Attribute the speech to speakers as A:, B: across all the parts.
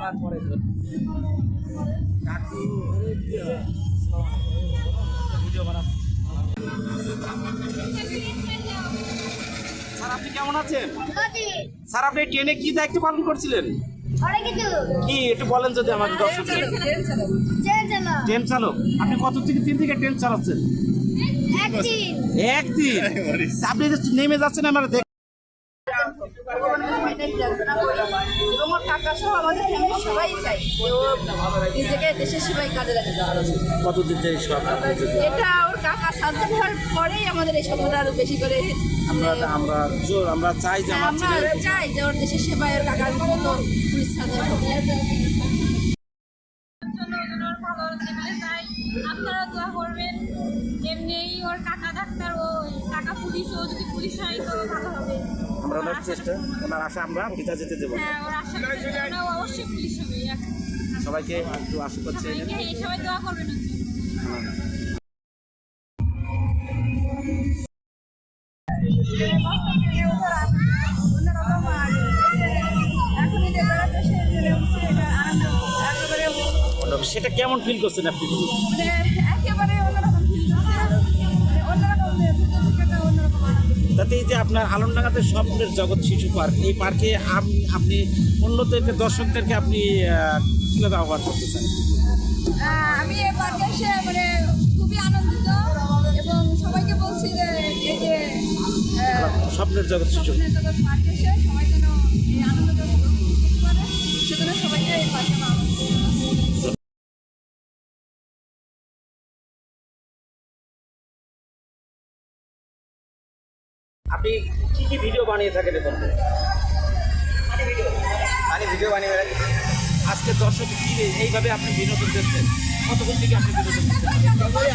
A: আবার পরে কাকু ভিডিও বানাচ্ছি স্যার আপনি কেমন আছেন? স্যার আপনি ট্রেনে কি দায়িত্ব পালন করছিলেন? কি একটু বলেন যদি আমাদের দর্শক
B: ট্রেন
A: চালক আপনি কত থেকে তিন থেকে ট্রেন চালাচ্ছেন?
B: একদিন
A: একদিন আপনি নেমে যাচ্ছেন আমার
C: কাকা সহ আমাদের সবাই দেশের সেবায় কাজে এটা ওর কাকা সার্জেন হওয়ার আমাদের এই স্বপ্নটা আরও বেশি করে
A: আমরা চাই যে
C: ওর দেশের সেবায় ওর কাকার মতো
D: আপনারা দোয়া করবেন এমনিই ওর কাকা পুলিশ ও যদি পুলিশ হয় তো ভালো হবে।
A: আমরা ওনার চেষ্টা ওনার আশা আমরা পিতা যেতে দেবো।
D: হ্যাঁ ওর আশা করি যেন ও অবশ্যই পুলিশ হবে
A: সবাইকে একটু আশা করছি
D: সবাই দোয়া করবেন
A: সেটা কেমন ফিল করছেন আপনি?
C: একেবারে
A: তাতে এই যে আপনার আলমডাঙ্গাতে স্বপ্নের জগৎ শিশু পার্ক এই পার্কে আপ- আপনি অন্যদেরকে দর্শকদেরকে আপনি কীভাবে কীভাবে আহ্বান করতে চান?
C: আমি এই পার্কে এসে মানে খুবই আনন্দিত এবং সবাইকে বলছি যে এই যে
A: স্বপ্নের জগৎ শিশু।
C: স্বপ্নের জগৎ পার্কে এসে সবাই যেন এই আনন্দটা
A: আপনি কি কি ভিডিও বানিয়ে থাকেন এখন?
E: মানে ভিডিও বানিয়ে বেড়াই
A: আজকে দর্শক কী এইভাবে আপনি বিনোদন দেখছেন কতক্ষণ থেকে আপনি বিনোদন
E: দেখছেন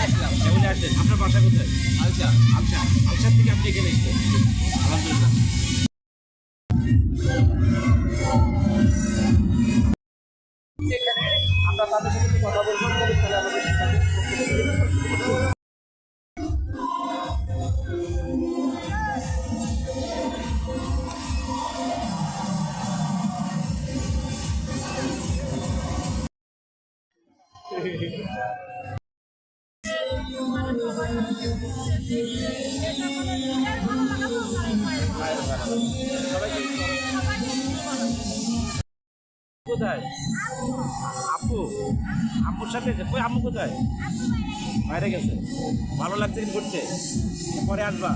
E: আসলাম।
A: আসলেন। আপনার বাসা কোথায়?
E: আচ্ছা
A: আলসা। আলসার থেকে আপনি এখানে এসেছেন? আলহামদুলিল্লাহ। কোথায়? আপু আপুর সাথে কই আম্মু কোথায়? বাইরে গেছে। ভালো লাগছে ঘুরতে? পরে আসবা।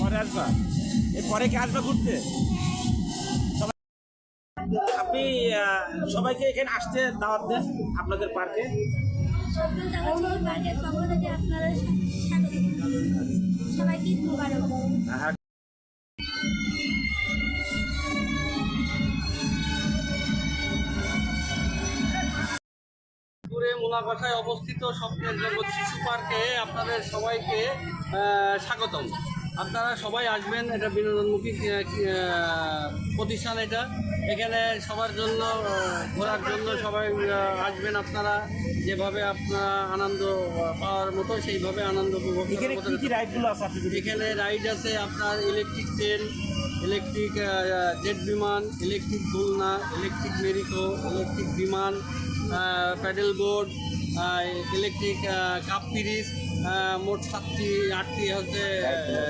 A: পরে আসবা। এর পরে কি আসবা ঘুরতে? আপনি সবাইকে এখানে আসতে দাওয়াত দেন আপনাদের পার্কে।
B: সবাইকে মুবারক
A: আর
F: পুরে মুনাফাখায় অবস্থিত স্বপ্নের জগৎ শিশু পার্কে আপনাদের সবাইকে স্বাগতম। আপনারা সবাই আসবেন এটা বিনোদনমুখী প্রতিষ্ঠান এটা। এখানে সবার জন্য ঘোরার জন্য সবাই আসবেন আপনারা। যেভাবে আপনারা আনন্দ পাওয়ার মতো সেইভাবে আনন্দ উপভোগ
A: এখানে
F: রাইড আছে আপনার ইলেকট্রিক ট্রেন ইলেকট্রিক জেট বিমান ইলেকট্রিক দোলনা ইলেকট্রিক মেরিকো ইলেকট্রিক বিমান প্যাডেল বোর্ড ইলেকট্রিক কাপ পিরিজ মোট সাতটি, আটটি হচ্ছে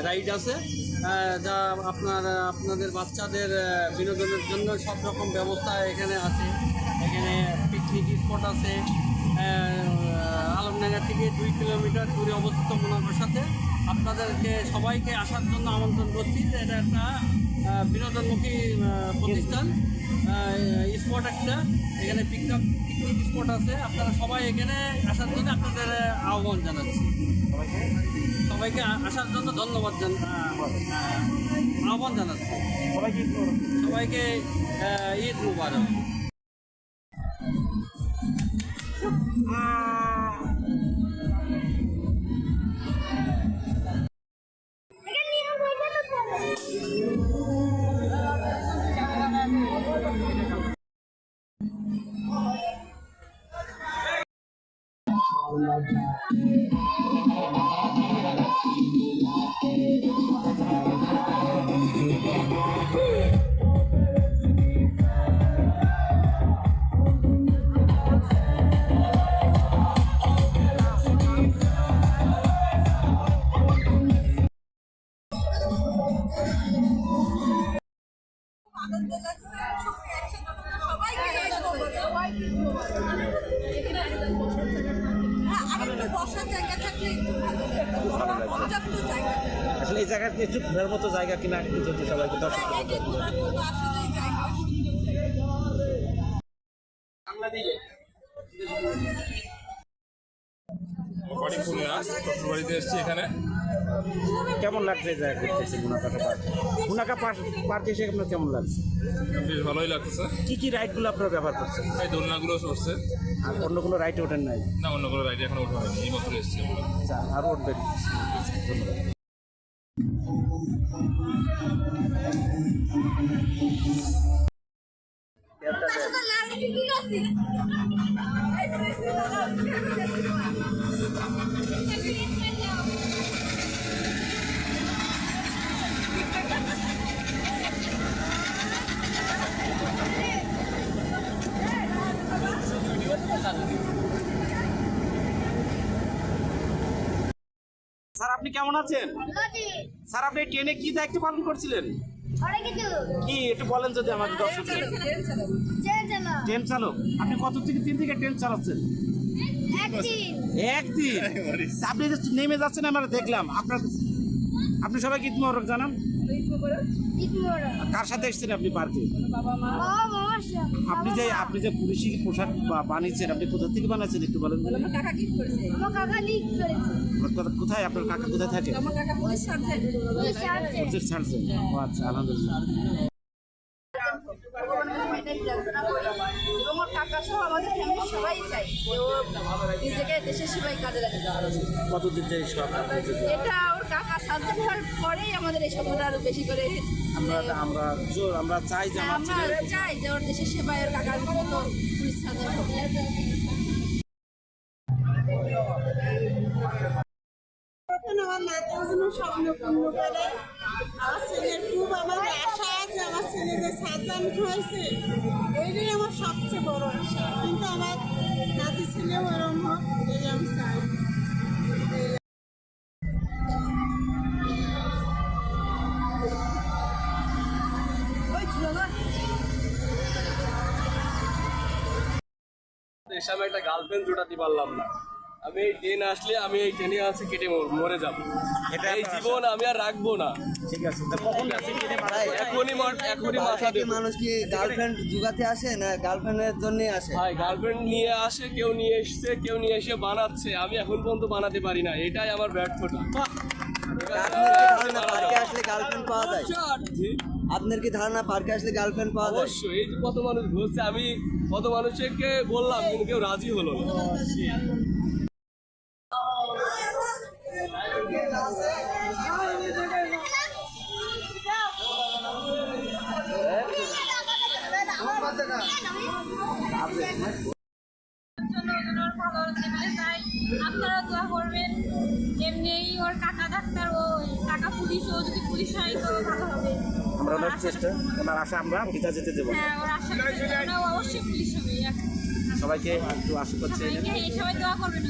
F: রাইড আছে। যা আপনার, আপনাদের বাচ্চাদের বিনোদনের জন্য সব রকম ব্যবস্থা এখানে আছে। এখানে পিকনিক স্পট আছে। আলমডাঙ্গা থেকে দুই কিলোমিটার দূরে অবস্থিত মুনাফার সাথে। আপনাদেরকে সবাইকে আসার জন্য আমন্ত্রণ করছি। এটা একটা বিনোদনমুখী প্রতিষ্ঠান। স্পট একটা। এখানে পিকনিক পিকনিক স্পট আছে। আপনারা সবাই এখানে আসার জন্য আপনাদের আহ্বান জানাচ্ছি। সবাইকে আসার জন্য ধন্যবাদ আহ্বান জানাচ্ছি।
A: সবাইকে
F: ঈদ মুবারক।
C: Thank you.
A: আসলে এই জায়গাতে একটু ঘোরার মতো জায়গা কিনা একটু যদি সবাইকে দর্শক
C: এই যে ঘোরার মতো আসলে জায়গা।
G: বাড়ি খুলনা শ্বশুর বাড়িতে এসেছি এখানে।
A: কেমন লাগছে জায়গা ঘুরতেছে মুনাকাটা পার্ক মুনাকা পার্ক এসে আপনার কেমন লাগছে?
G: বেশ ভালোই লাগতেছে।
A: কি কি রাইডগুলো আপনারা ব্যবহার করছেন?
G: এই দোলনাগুলো চড়ছে
A: আর অন্য কোনো রাইড ওঠেন নাই?
G: না অন্য কোনো রাইডে এখনও ওঠা হয়নি। এই মাত্র এসেছি আমরা।
A: আচ্ছা আরও উঠবেন। ধন্যবাদ। স্যার আপনি কেমন আছেন? স্যার আপনি ট্রেনে কি দায়িত্ব পালন করছিলেন? কি একটু বলেন যদি আমাকে দর্শক ট্রেন চালক। আপনি কত থেকে তিন থেকে ট্রেন চালাচ্ছেন?
B: একদিন
A: আপনি যে নেমে যাচ্ছেন আমরা দেখলাম। আপনার আপনি সবাইকে ঈদ জানান। কার সাথে এসেছেন আপনি পার্কে?
B: বাবা
A: আপনি যে আপনি যে পুলিশি পোশাক বা- বানিয়েছেন আপনি কোথা থেকে বানাচ্ছেন একটু বলেন কোথায়? আপনার কাকা কোথায় থাকে? ও আচ্ছা আলহামদুলিল্লাহ।
C: এবং ওর কাকা সহ আমাদের ফ্যামিলি সবাই চাই যে ও নিজেকে দেশের সেবাই কাজে লাগে
A: কতদিন থেকে?
C: এটা সার্জন হওয়ার পরেই আমাদের এই স্বপ্নটা আরও বেশি করে
A: আমরা আমরা জোর আমরা চাই যে আমরা
C: চাই যে ওর দেশের সেবায় ওর কাকার মতো পুলিশ সার্জন
H: আমার নাতির জন্য স্বপ্ন পূর্ণ করে। আমার ছেলের খুব আমার আশা আছে আমার ছেলে যে সাজান হয়েছে ওইটাই আমার সবচেয়ে বড় আশা। কিন্তু আমার নাতি ছেলেও এরম হোক আমি চাই।
F: এসে আমি একটা গার্লফ্রেন্ড জোটাতে পারলাম না। আমি এই ট্রেন আসলে আমি এই ট্রেনে আছে কেটে মরে যাব।
A: এটা
F: এই জীবন আমি আর রাখব না।
A: ঠিক আছে তা কখন?
F: এখনই এখনই মাথা
I: মানুষ কি গার্লফ্রেন্ড জুগাতে আসে না গার্লফ্রেন্ডের জন্যই আসে?
F: ভাই গার্লফ্রেন্ড নিয়ে আসে কেউ নিয়ে এসছে কেউ নিয়ে এসে বানাচ্ছে। আমি এখন পর্যন্ত বানাতে পারি না। এটাই আমার ব্যর্থতা।
I: পার্কে আসলে গার্লফ্রেন্ড পাওয়া যায়? আপনার কি ধারণা পার্কে আসলে গার্লফ্রেন্ড পাওয়া যায়?
F: অবশ্যই এই যে কত মানুষ ঘুরছে আমি কত মানুষকে বললাম কিন্তু কেউ রাজি হলো না।
D: আপনারা দোয়া করবেন এমনিই ওর কাকা পুলিশ ও যদি পুলিশ হয় তো ভালো হবে।
A: আমরা ওনার চেষ্টা ওনার আশা আমরা পিতা যেতে দেবো।
D: হ্যাঁ ওর আশা করি অবশ্যই পুলিশ হবে
A: সবাইকে একটু
D: আশা এই সবাই দোয়া করবেন।